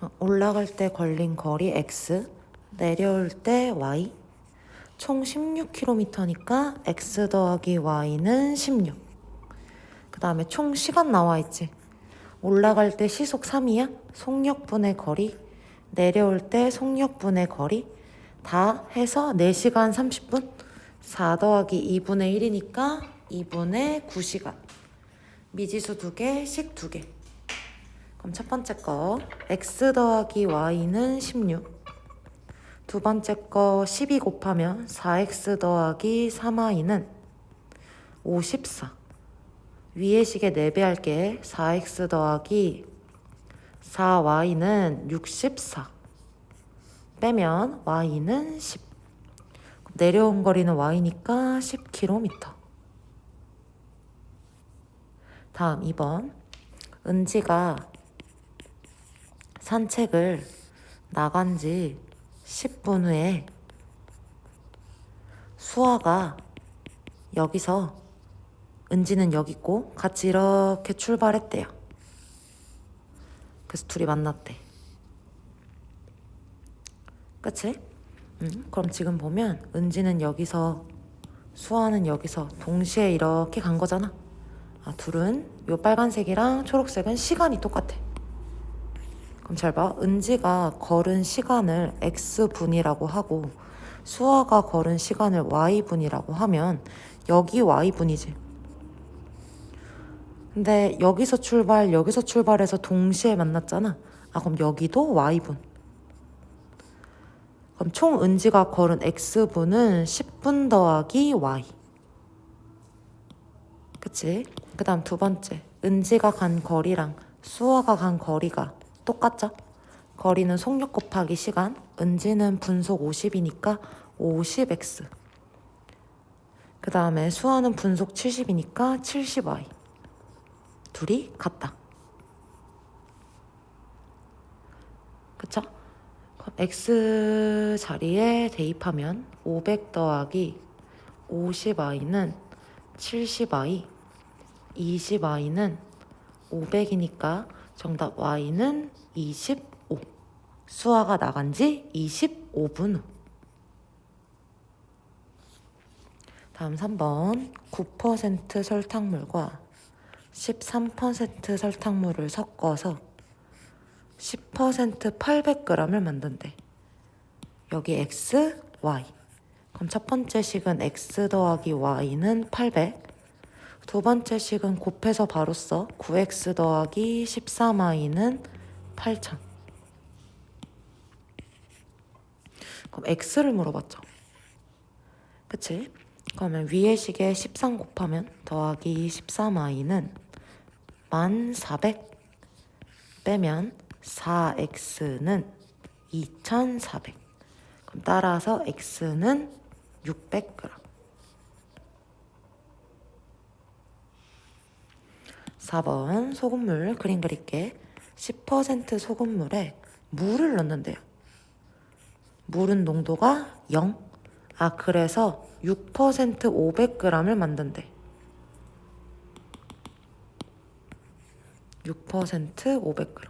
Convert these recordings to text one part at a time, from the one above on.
어, 올라갈 때 걸린 거리 x, 내려올 때 y. 총 16km니까 x 더하기 y는 16. 그 다음에 총 시간 나와 있지. 올라갈 때 시속 3이야? 속력분의 거리. 내려올 때 속력분의 거리. 다 해서 4시간 30분. 4 더하기 2분의 1이니까 2분의 9시간. 미지수 두 개, 식두 개. 그럼 첫 번째 거 x 더하기 y는 16. 두 번째 거 12 곱하면 4x 더하기 3y는 54. 위에 식에 4배 할게. 4x 더하기 4y는 64. 빼면 y는 10. 내려온 거리는 y니까 10km. 다음 2번. 은지가 산책을 나간 지 10분 후에 수아가 여기서 은지는 여기 있고 같이 이렇게 출발했대요. 그래서 둘이 만났대. 그치? 응? 그럼 지금 보면 은지는 여기서 수아는 여기서 동시에 이렇게 간 거잖아. 아, 둘은 요 빨간색이랑 초록색은 시간이 똑같아. 그럼 잘 봐. 은지가 걸은 시간을 x분이라고 하고 수아가 걸은 시간을 y분이라고 하면 여기 y분이지. 근데 여기서 출발, 여기서 출발해서 동시에 만났잖아. 아, 그럼 여기도 y분. 그럼 총 은지가 걸은 x분은 10분 더하기 y. 그치? 그 다음 두 번째. 은지가 간 거리랑 수아가 간 거리가 똑같죠? 거리는 속력 곱하기 시간. 은지는 분속 50이니까 50x. 그 다음에 수아는 분속 70이니까 70y. 둘이 같다. 그쵸? x 자리에 대입하면 500 더하기 50y는 70y, 20y는 500이니까 정답 y는 25. 수화가 나간 지 25분 후. 다음 3번 9% 설탕물과 13% 설탕물을 섞어서 10% 800g을 만든대. 여기 x, y. 그럼 첫 번째 식은 x 더하기 y는 800. 두 번째 식은 곱해서 바로 써. 9x 더하기 13y는 8000. 그럼 x를 물어봤죠. 그치? 그러면 위의 식에 13 곱하면 더하기 13y는 1400 빼면 4x는 2400. 그럼 따라서 x는 600g. 4번 소금물 그림 그릴게. 10% 소금물에 물을 넣는데요. 물은 농도가 0. 아, 그래서 6% 500g을 만든대. 6% 500g.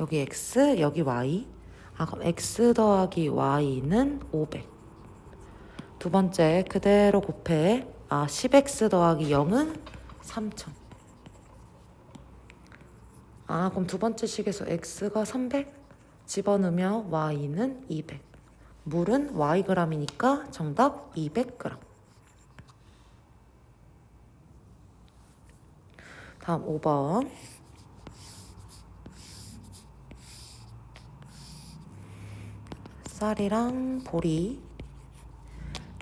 여기 x, 여기 y. 아, 그럼 x 더하기 y는 500. 두 번째, 그대로 곱해. 아, 10x 더하기 0은 3000. 아, 그럼 두 번째 식에서 x가 300 집어넣으면 y는 200. 물은 yg이니까 정답 200g. 다음 5번. 쌀이랑 보리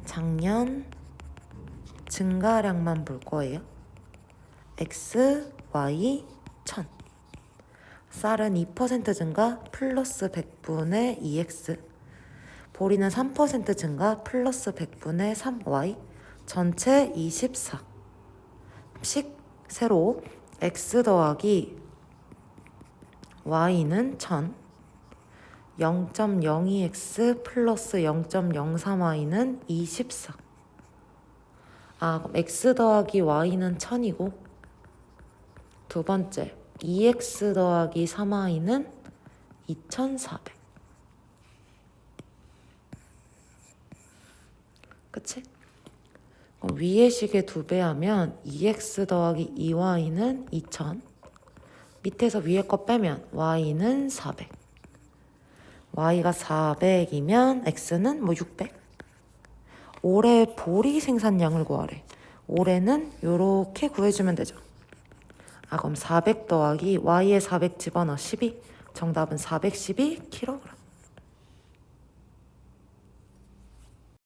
작년 증가량만 볼 거예요. x, y, 1000. 쌀은 2% 증가 플러스 100분의 2x. 보리는 3% 증가 플러스 100분의 3y. 전체 24. 식 세로 x 더하기 y는 1000. 0.02x 플러스 0.03y는 24. 아, 그럼 x 더하기 y는 1000이고 두 번째 2x 더하기 3y는 2400. 그치? 그럼 위의 식의 두 배 하면 2x 더하기 2y는 2000. 밑에서 위에 거 빼면 y는 400. y가 400이면 x는 뭐 600. 올해 보리 생산량을 구하래. 올해는 요렇게 구해주면 되죠. 아 그럼 400 더하기 y에 400 집어넣어 12. 정답은 412kg.